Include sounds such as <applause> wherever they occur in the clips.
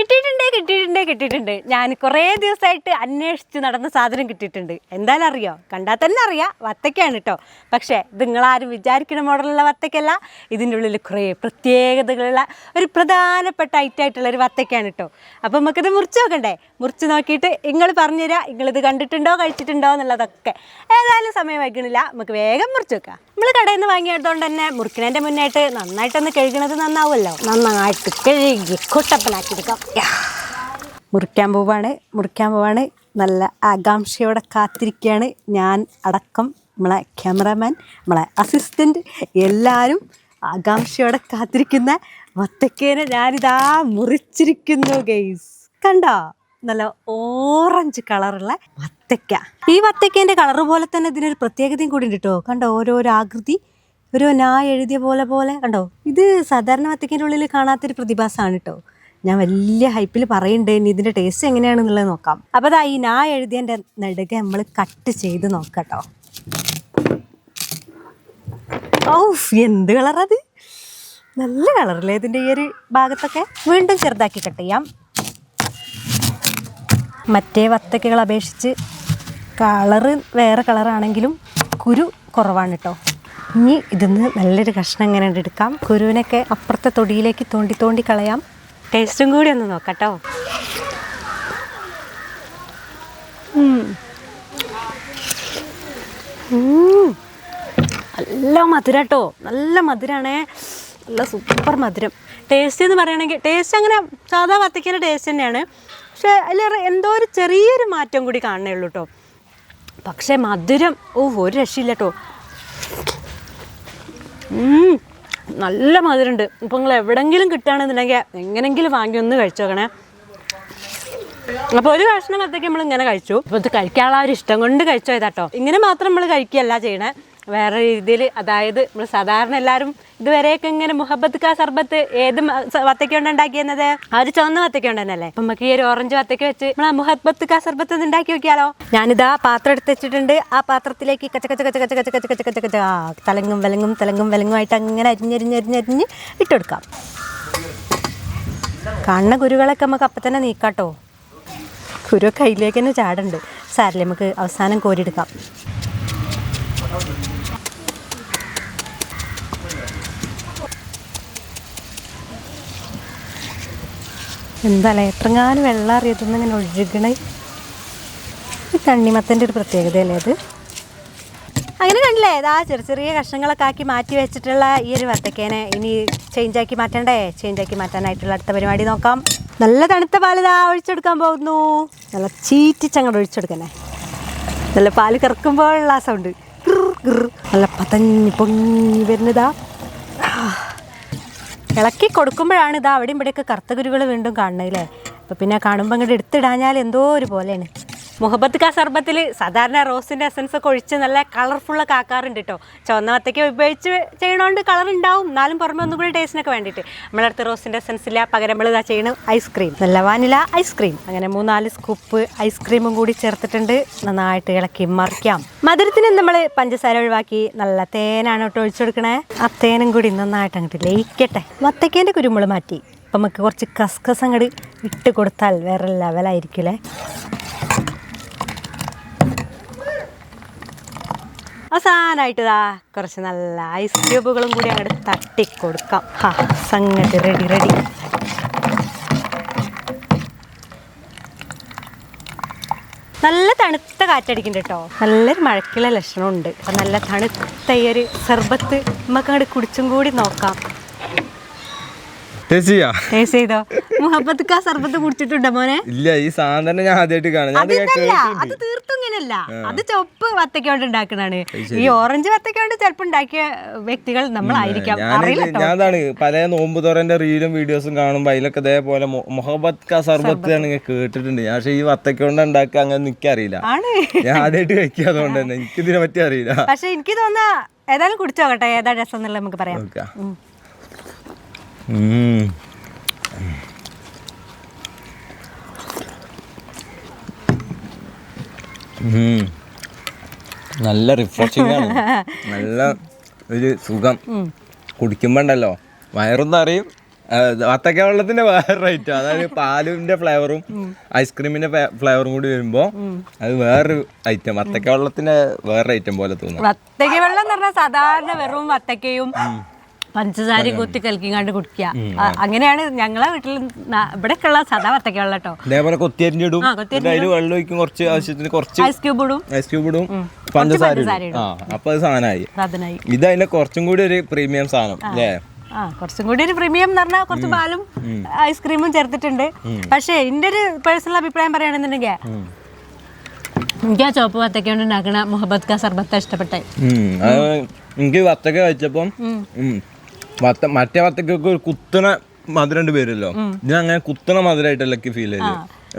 കിട്ടിയിട്ടുണ്ട് കിട്ടിയിട്ടുണ്ട് കിട്ടിയിട്ടുണ്ട്. ഞാൻ കുറേ ദിവസമായിട്ട് അന്വേഷിച്ച് നടന്ന സാധനം കിട്ടിയിട്ടുണ്ട്. എന്തായാലും അറിയോ? കണ്ടാൽ തന്നെ അറിയാം. വത്തക്കയാണ് കേട്ടോ പക്ഷേ നിങ്ങളാരും വിചാരിക്കുന്ന മോഡലുള്ള വത്തക്കല്ല ഇതിന്റെ ഉള്ളിൽ കുറേ പ്രത്യേകതകളുള്ള ഒരു പ്രധാനപ്പെട്ട ഐറ്റം ആയിട്ടുള്ള ഒരു വത്തക്കയാണ് കേട്ടോ അപ്പോൾ നമുക്കിത് മുറിച്ച് നോക്കണ്ടേ? മുറിച്ച് നോക്കിയിട്ട് നിങ്ങൾ പറഞ്ഞുതരാം. നിങ്ങളിത് കണ്ടിട്ടുണ്ടോ കഴിച്ചിട്ടുണ്ടോ എന്നുള്ളതൊക്കെ. ഏതായാലും സമയം വൈകണില്ല. നമുക്ക് വേഗം മുറിച്ച് വെക്കാം നമ്മൾ കടയിൽ നിന്ന് വാങ്ങിയതുകൊണ്ട് തന്നെ മുറിക്കുന്നതിന്റെ മുന്നായിട്ട് നന്നായിട്ടൊന്ന് കഴുകണത് നന്നാവുമല്ലോ. നന്നായിട്ട് കഴുകി കുട്ടപ്പനാക്കി എടുക്കാം യാ. മുറിക്കാൻ പോവാണ് മുറിക്കാൻ പോവാണ്. നല്ല ആകാംക്ഷയോടെ കാത്തിരിക്കുകയാണ് ഞാൻ അടക്കം നമ്മളെ ക്യാമറാമാൻ നമ്മളെ അസിസ്റ്റന്റ് എല്ലാവരും ആകാംക്ഷയോടെ കാത്തിരിക്കുന്ന വത്തക്കേനെ ഞാനിതാ മുറിച്ചിരിക്കുന്നു ഗെയ്സ് കണ്ടോ? നല്ല ഓറഞ്ച് കളറുള്ള വത്തക്ക. ഈ വത്തക്കേന്റെ കളർ പോലെ തന്നെ ഇതിനൊരു പ്രത്യേകതയും കൂടി ഉണ്ട് കേട്ടോ കണ്ടോ? ഓരോരോ ആകൃതി ഒരു നായ എഴുതിയ പോലെ പോലെ. കണ്ടോ? ഇത് സാധാരണ വത്തക്കേന്റെ ഉള്ളിൽ കാണാത്തൊരു പ്രതിഭാസമാണ് കേട്ടോ ഞാൻ വലിയ ഹൈപ്പിൽ പറയുന്നുണ്ട് ഇനി ഇതിന്റെ ടേസ്റ്റ് എങ്ങനെയാണെന്നുള്ളത് നോക്കാം. അപ്പോൾ അതാ ഈ നാ എഴുതിയതിന്റെ നടുക നമ്മൾ കട്ട് ചെയ്ത് നോക്കട്ടോ. ഔഫ് എന്ത് കളറത് നല്ല കളറല്ലേ ഇതിന്റെ ഈ ഒരു ഭാഗത്തൊക്കെ? വീണ്ടും ചെറുതാക്കി കട്ട് ചെയ്യാം. മറ്റേ വത്തക്കകൾ അപേക്ഷിച്ച് കളറ് വേറെ കളറാണെങ്കിലും കുരു കുറവാണ് കേട്ടോ ഇനി ഇതിന്ന് നല്ലൊരു കഷ്ണം ഇങ്ങനെ എടുക്കാം. കുരുവിനൊക്കെ അപ്പുറത്തെ തൊടിയിലേക്ക് തോണ്ടി തോണ്ടി കളയാം. ടേസ്റ്റും കൂടി ഒന്ന് നോക്കട്ടോ കേട്ടോ നല്ല മധുരട്ടോ. നല്ല മധുരാണേ. നല്ല സൂപ്പർ മധുരം. ടേസ്റ്റ് എന്ന് പറയുകയാണെങ്കിൽ ടേസ്റ്റ് അങ്ങനെ സാധാ വത്തക്കേന്റെ ടേസ്റ്റ് തന്നെയാണ്. പക്ഷേ അതിൽ എന്തോ ഒരു ചെറിയൊരു മാറ്റം കൂടി കാണണേ ഉള്ളൂ കേട്ടോ പക്ഷേ മധുരം ഓ ഒരു രക്ഷയില്ല കേട്ടോ നല്ല മധുരമുണ്ട് ഇപ്പം നിങ്ങൾ എവിടെങ്കിലും കിട്ടുകയാണെന്നുണ്ടെങ്കിൽ എങ്ങനെങ്കിലും വാങ്ങി ഒന്ന് കഴിച്ചു നോക്കണേ. അപ്പോൾ ഒരു കഷ്ണം അത്തേക്ക് നമ്മൾ ഇങ്ങനെ കഴിച്ചു. അപ്പോൾ ഇത് കഴിക്കാനുള്ള ഒരു ഇഷ്ടം കൊണ്ട് കഴിച്ചു ഇങ്ങനെ മാത്രം നമ്മൾ കഴിക്കുകയല്ല ചെയ്യണേ. വേറെ രീതിയിൽ അതായത് നമ്മൾ സാധാരണ എല്ലാവരും ഇതുവരെയൊക്കെ ഇങ്ങനെ മുഹബത്ത് കാ സർബത്ത് ഏത് വത്തക്ക കൊണ്ട് ഉണ്ടാക്കിയെന്നത് ആ ചുവന്ന വത്തക്ക കൊണ്ടുതന്നെയല്ലേ അപ്പം നമുക്ക് ഈ ഒരു ഓറഞ്ച് വത്തക്ക വെച്ച് നമ്മൾ ആ മുഹബത്ത് കാ സർബത്ത് ഒന്ന് ഉണ്ടാക്കി വെക്കാലോ ഞാനിതാ പാത്രം എടുത്ത് വെച്ചിട്ടുണ്ട്. ആ പാത്രത്തിലേക്ക് കച്ച കച്ച കച്ച കച്ച കച്ച കച്ച കച്ച കച്ച കച്ച ആ തലങ്ങും വിലങ്ങും തലങ്ങും വിലങ്ങുമായിട്ട് അങ്ങനെ അരിഞ്ഞരിഞ്ഞരിഞ്ഞരിഞ്ഞ് ഇട്ടെടുക്കാം. കാണുന്ന കുരുകളൊക്കെ നമുക്ക് അപ്പം തന്നെ നീക്കാട്ടോ. കുരു കയ്യിലേക്ക് തന്നെ ചാടുണ്ട്. സാരില്ല നമുക്ക് അവസാനം കോരിയെടുക്കാം. എന്താ എത്രങ്ങാനും വെള്ളം അറിയത്തുനിന്ന് ഇങ്ങനെ ഒഴുകണേ തണ്ണിമത്തന്റെ ഒരു പ്രത്യേകതയല്ലേ അത്? അങ്ങനെ കണ്ടില്ലേ ഇതാ ചെറിയ ചെറിയ കഷ്ണങ്ങളൊക്കെ ആക്കി മാറ്റി വെച്ചിട്ടുള്ള ഈ ഒരു വത്തക്കേനെ ഇനി ചേഞ്ച് ആക്കി മാറ്റണ്ടേ? ചേഞ്ച് ആക്കി മാറ്റാനായിട്ടുള്ള അടുത്ത പരിപാടി നോക്കാം. നല്ല തണുത്ത പാൽ ഇതാ ഒഴിച്ചെടുക്കാൻ പോകുന്നു. നല്ല ചീറ്റിച്ചങ്ങോട്ട് ഒഴിച്ചെടുക്കണേ. നല്ല പാൽ കറക്കുമ്പോഴുള്ള ആ സൗണ്ട് നല്ല പതഞ്ഞ് പൊങ്ങി വരുന്നതാ ഇളക്കി കൊടുക്കുമ്പോഴാണ് ഇത് അവിടെ ഇവിടെയൊക്കെ കറുത്ത കുരുകൾ വീണ്ടും കാണുന്നത് അല്ലേ? അപ്പോൾ പിന്നെ കാണുമ്പോൾ അങ്ങോട്ട് എടുത്തിടാഞ്ഞാൽ എന്തോ ഒരു പോലെയാണ് മുഹബത്ത് കാ സർബത്തിൽ സാധാരണ റോസിന്റെ എസൻസ് ഒക്കെ ഒഴിച്ച് നല്ല കളർഫുള്ളൊക്കെ ആക്കാറുണ്ട് കേട്ടോ ചുവന്ന വത്തയ്ക്ക ഉപയോഗിച്ച് ചെയ്യണോണ്ട് കളർ ഉണ്ടാവും എന്നാലും പുറമെ ഒന്നും കൂടി ടേസ്റ്റിനൊക്കെ വേണ്ടിയിട്ട് നമ്മളടുത്ത് റോസിന്റെ എസൻസ് ഇല്ല. പകരം നമ്മൾ ഇതാ ചെയ്യണം ഐസ്ക്രീം നല്ല വാനില ഐസ്ക്രീം അങ്ങനെ മൂന്നാൽ സ്കൂപ്പ് ഐസ്ക്രീമും കൂടി ചേർത്തിട്ടുണ്ട്. നന്നായിട്ട് ഇളക്കി മറിക്കാം. മധുരത്തിന് നമ്മൾ പഞ്ചസാര ഒഴിവാക്കി നല്ല തേനാണ് കേട്ടോ ഒഴിച്ചു കൊടുക്കണേ. ആ തേനും കൂടി നന്നായിട്ട് അങ്ങോട്ട് ലയിക്കട്ടെ. വത്തയ്ക്കേന്റെ കുരുമുളക് മാറ്റി. അപ്പം നമുക്ക് കുറച്ച് കസ്കസ് അങ്ങോട്ട് ഇട്ട് കൊടുത്താൽ വേറെ ലെവലായിരിക്കില്ലേ അവസാനമായിട്ട് ഇതാ കുറച്ച് നല്ല ഐസ് ക്യൂബുകളും കൂടി അങ്ങോട്ട് തട്ടി കൊടുക്കാം ഹാ സംഗതി റെഡി റെഡി നല്ല തണുത്ത കാറ്റടിക്കുന്നുണ്ട് കേട്ടോ നല്ലൊരു മഴക്കുള്ള ലക്ഷണമുണ്ട്. അപ്പം നല്ല തണുത്ത ഈ ഒരു സർബത്ത് നമുക്ക് അങ്ങോട്ട് കുടിച്ചും കൂടി നോക്കാം. ടേസ്റ്റ് ചെയ്യാ ടേസ്റ്റ് ചെയ്തോ? മുഹബത്ത് കാ സർബത്ത് കുടിച്ചിട്ടുണ്ടോ മോനെ? ഇല്ല ഈ സാധനം ഞാൻ ആദ്യമായിട്ട് കാണാം. ഞാൻ അതിന്നല്ല കേട്ടിട്ടുണ്ട്. അത് തീർത്തും ഇങ്ങനെയല്ല. അത് ചുവപ്പ് വത്തക്കോണ്ട് ഉണ്ടാക്കണാണ്. ഈ ഓറഞ്ച് വത്തക്കോണ്ട് ചിലപ്പോൾ ഉണ്ടാക്കിയ വ്യക്തികൾ നമ്മളായിരിക്കാം. അതാണ് പല നോമ്പ് തുറന്റെ റീലും വീഡിയോസും കാണുമ്പോൾ അതിലൊക്കെ ഇതേപോലെ മുഹബത്ത് ഖാ കാ സർബത്ത്. ആണ് കേട്ടിട്ടുണ്ട്. ഞാൻ പക്ഷേ ഈ വത്തക്കോണ്ട് ഉണ്ടാക്കുക അങ്ങനെ നിൽക്കറിയില്ല ഞാൻ ആദ്യമായിട്ട് കഴിക്കുക അതുകൊണ്ട് തന്നെ. എനിക്ക് ഇതിനെ പറ്റി അറിയില്ല. പക്ഷെ എനിക്ക് തോന്നുന്ന ഏതായാലും കുടിച്ചോകട്ടെ ഏതാ രസം എന്നുള്ളത് നമുക്ക് പറയാം. നല്ല റിഫ്രഷിംഗ് ആണ്. <laughs> നല്ല ഒരു സുഖം. കുടിക്കുമ്പോ ഉണ്ടല്ലോ വയറൊന്നും അറിയും വത്തക്ക വെള്ളത്തിന്റെ വേറെ റേറ്റ് അതായത് പാലിന്റെ ഫ്ലേവറും ഐസ്ക്രീമിന്റെ ഫ്ലേവറും കൂടി വരുമ്പോ അത് വേറൊരു ഐറ്റം വത്തക്ക വെള്ളത്തിന്റെ വേറെ ഐറ്റം പോലെ തോന്നുന്നു വത്തക്ക വെള്ളം എന്ന് പറഞ്ഞാൽ സാധാരണ വെറും വത്തക്കയും പഞ്ചസാരയും കുത്തി കലക്കിങ്ങാണ്ട് കുടിക്കുക. അങ്ങനെയാണ് ഞങ്ങളെ വീട്ടിൽ ഇവിടെ ഉള്ള സാധാ വത്തക്ക വെള്ളം കേട്ടോ. ഇതേപോലെ കൊത്തിയരിഞ്ഞിടും. ആ, അതിൽ വെള്ളം ഒഴിക്കും കുറച്ച് ആവശ്യത്തിന് കുറച്ച് ഐസ് ക്യൂബ് ഇടും. ഐസ് ക്യൂബ് ഇടും. പഞ്ചസാര പഞ്ചസാര ഇടും. ആ അപ്പൊ അത് സാധനമായി. ഇത് അതിന്റെ കുറച്ചും കൂടി ഒരു പ്രീമിയം സാധനം അല്ലേ? ആ കുറച്ചും കൂടി ഒരു പ്രീമിയം എന്ന് പറഞ്ഞാൽ കുറച്ച് പാലും ഐസ്ക്രീമും ചേർത്തിട്ടുണ്ട്. പക്ഷേ എന്റെ ഒരു പേഴ്സണൽ അഭിപ്രായം പറയുകയാണെന്നുണ്ടെങ്കിൽ എനിക്ക് ആ ചുവപ്പ് വത്തക്ക കൊണ്ട് ഉണ്ടാക്കണ മുഹബത്ത് ഖാ സർബത്ത ഇഷ്ടപ്പെട്ടെ. എനിക്ക് വത്തക്ക കഴിച്ചപ്പം മറ്റേ വത്തക്കൊക്കെ ഒരു കുത്തണ മധുരം ഉണ്ട് വരുമല്ലോ ഇതിന് അങ്ങനെ കുത്തണ മധുരമായിട്ടല്ല ഫീൽ ചെയ്തു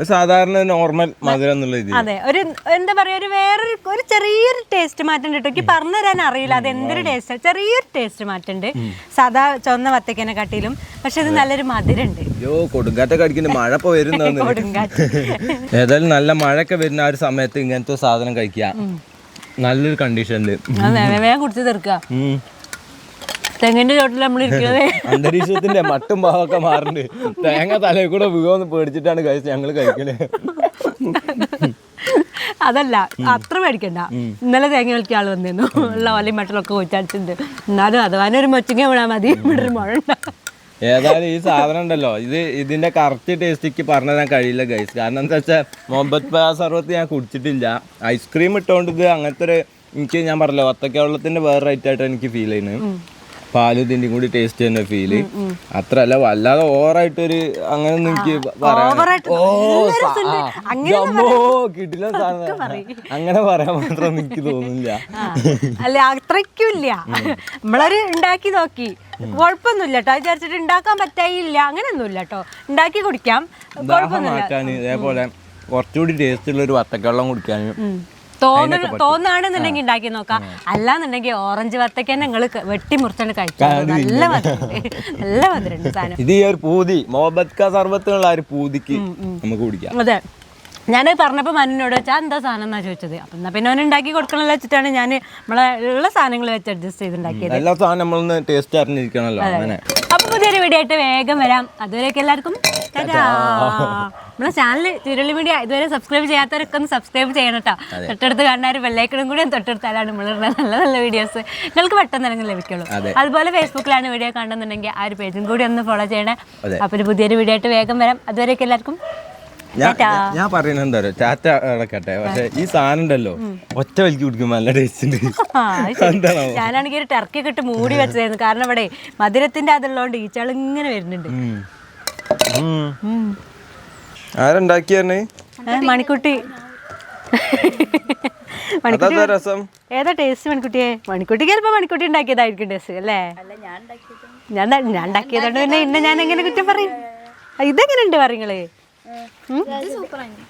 സാധാരണ നോർമൽ മധുരം എന്നുള്ള ഇത് അതെ. ഒരു എന്താ പറയാ ഒരു വേറൊരു ഒരു ചെറിയൊരു ടേസ്റ്റ് മാറ്റം കിട്ടും. എനിക്ക് പറഞ്ഞു തരാൻ അറിയില്ല അത് എന്തൊരു ടേസ്റ്റ് ചെറിയൊരു ടേസ്റ്റ് മാറ്റം ഉണ്ട് സാധാ ചുവന്ന വത്തക്കനെ കാട്ടിലും. പക്ഷെ ഇത് നല്ലൊരു മധുരം ഉണ്ട് അയ്യോ കൊടുങ്കാറ്റൊക്കെ അടിക്കുന്ന <laughs> മഴ ഇപ്പൊ വരുന്ന കൊടുങ്കാറ്റ്. <laughs> ഏതായാലും നല്ല മഴയൊക്കെ വരുന്ന ആ ഒരു സമയത്ത് ഇങ്ങനത്തെ സാധനം കഴിക്കുക. നല്ലൊരു കണ്ടീഷനിൽ അതെ വേഗം കുടിച്ച് തീർക്കുക. തെങ്ങിന്റെ ചോട്ടിൽ നമ്മൾ <laughs> ഇരിക്കുന്നത് അന്തരീക്ഷത്തിന്റെ മട്ടും ഭാവമൊക്കെ മാറുന്നുണ്ട്. തേങ്ങ തലയിൽ കൂടെ വീഴുമെന്ന് പേടിച്ചിട്ടാണ് കഴിച്ചത് ഞങ്ങൾ കഴിക്കൽ. അതല്ല അത്ര മേടിക്കണ്ട ഇന്നലെ തേങ്ങ കളിക്കാൻ ആൾ വന്നിരുന്നു. ഉള്ള ഓലയും മട്ടലൊക്കെ കൊച്ചടിച്ചിട്ടുണ്ട് എന്നാലും അഥവാനും ഒരു മൊച്ചിങ്ങ വീണാൽ മതി. ഇവിടെ ഒരു മഴ ഏതായാലും ഈ സാധനം ഉണ്ടല്ലോ. ഇത് ഇതിന്റെ കറക്റ്റ് ടേസ്റ്റിക്ക് പറഞ്ഞു തരാൻ കഴിയില്ല ഗൈസ് കാരണം എന്താ വെച്ചാൽ മുഹബത്ത് സർവത്ത് ഞാൻ കുടിച്ചിട്ടില്ല. ഐസ്ക്രീം ഇട്ടുകൊണ്ട് ഇത് അങ്ങനത്തെ ഒരു എനിക്ക് ഞാൻ പറഞ്ഞല്ലോ വത്തക്ക വെള്ളത്തിന്റെ വേറെ റൈറ്റ് ആയിട്ട് എനിക്ക് ഫീൽ ചെയ്യുന്നത്. പാലും ഇതിന്റെ കൂടി ടേസ്റ്റ് ചെയ്യുന്ന ഫീൽ അത്ര അല്ല വല്ലാതെ ഓവറായിട്ടൊരു അങ്ങനെ ഒന്നും എനിക്ക് പറയാൻ അങ്ങനെ പറയാൻ മാത്രം എനിക്ക് തോന്നുന്നില്ല. അല്ലെ അല്ല അത്രയ്ക്കും ഇല്ല നമ്മളൊരു ഉണ്ടാക്കി നോക്കി. കുഴപ്പമൊന്നുമില്ല കേട്ടോ വിചാരിച്ചിട്ട് ഉണ്ടാക്കാൻ പറ്റായില്ല. അങ്ങനെയൊന്നുമില്ല കേട്ടോ ഉണ്ടാക്കി കുടിക്കാം. മാറ്റാൻ ഇതേപോലെ കുറച്ചുകൂടി ടേസ്റ്റ് ഉള്ള ഒരു വത്തക്കവെള്ളം കുടിക്കാൻ തോന്നുന്നു തോന്നുകയാണെന്നുണ്ടെങ്കിൽ ഉണ്ടാക്കി നോക്കാം. അല്ലാന്നുണ്ടെങ്കിൽ ഓറഞ്ച് വത്തക്ക നിങ്ങൾ വെട്ടി മുറിച്ചാണ് കഴിക്കാം നല്ല നല്ല സാധനം. ഇത് ഈ ഒരു പൂതി മോഹബത്ത് കാ സർബത്തുള്ള ഒരു പൂതിക്ക് നമുക്ക് കുടിക്കാം. അതെ. ഞാൻ പറഞ്ഞപ്പോൾ മനുവിനോട് വെച്ചാൽ എന്താ സാധനം? എന്നാ ചോദിച്ചത്. അപ്പം എന്നാ പിന്നെ അവൻ ഉണ്ടാക്കി കൊടുക്കണമല്ലോ വെച്ചിട്ടാണ് ഞാൻ നമ്മളെ ഉള്ള സാധനങ്ങൾ വെച്ച് അഡ്ജസ്റ്റ് ചെയ്തുണ്ടാക്കിയത് എല്ലാ സാധനം നമ്മളൊന്ന് ടേസ്റ്റ് അറിഞ്ഞിരിക്കണല്ലോ അങ്ങനെ. അപ്പൊ പുതിയൊരു വീഡിയോ ആയിട്ട് വേഗം വരാം. അതുവരെയൊക്കെ എല്ലാവർക്കും. <laughs> നമ്മളെ ചാനൽ തിരുവള്ളി മീഡിയ ഇതുവരെ സബ്സ്ക്രൈബ് ചെയ്യാത്തവരൊക്കെ ഒന്ന് സബ്സ്ക്രൈബ് ചെയ്യണം കേട്ടോ. തൊട്ടടുത്ത് കാണുന്ന ഒരു ബെല്ലൈക്കണും കൂടി തൊട്ടടുത്താലാണ് നമ്മളുടെ നല്ല നല്ല വീഡിയോസ് നിങ്ങൾക്ക് പെട്ടെന്ന് തന്നെ ലഭിക്കുള്ളൂ. അതുപോലെ ഫേസ്ബുക്കിലാണ് വീഡിയോ കാണുന്നുണ്ടെങ്കിൽ ആ ഒരു പേജും കൂടി ഒന്ന് ഫോളോ ചെയ്യണേ. അപ്പോൾ അപ്പൊ ഒരു പുതിയൊരു വീഡിയോ ആയിട്ട് വേഗം വരാം. അതുവരെയൊക്കെ എല്ലാവർക്കും ഞാൻ പറയുന്നത് എന്താ പറയുക ടാറ്റ അടക്കട്ടെ പക്ഷെ ഈ സാധനം ഉണ്ടല്ലോ. ഒറ്റ വലിക്ക് കുടിക്കുമ്പോൾ നല്ല ടേസ്റ്റ് ഉണ്ട്. ഞാനാണെങ്കിൽ ഒരു ടർക്കി കിട്ട് മൂടി വെച്ചതായിരുന്നു. കാരണം ഇവിടെ മധുരത്തിന്റെ അതുള്ളതുകൊണ്ട് ഈച്ചകൾ ഇങ്ങനെ വരുന്നുണ്ട് ആരുണ്ടാക്കിയാണ് മണിക്കുട്ടി. രസം? ഏതാ ടേസ്റ്റ് മണിക്കുട്ടിയെ? മണിക്കുട്ടിക്ക് ചിലപ്പോ മണിക്കുട്ടി ഉണ്ടാക്കിയതായിരിക്കും ടേസ്റ്റ് അല്ലേ? ഞാൻ ഞാൻ ഉണ്ടാക്കിയതുകൊണ്ട് പിന്നെ ഇന്നെ ഞാൻ എങ്ങനെ കുറ്റം പറയും? ഇതെങ്ങനെ ഉണ്ട് പറയുങ്ങൾ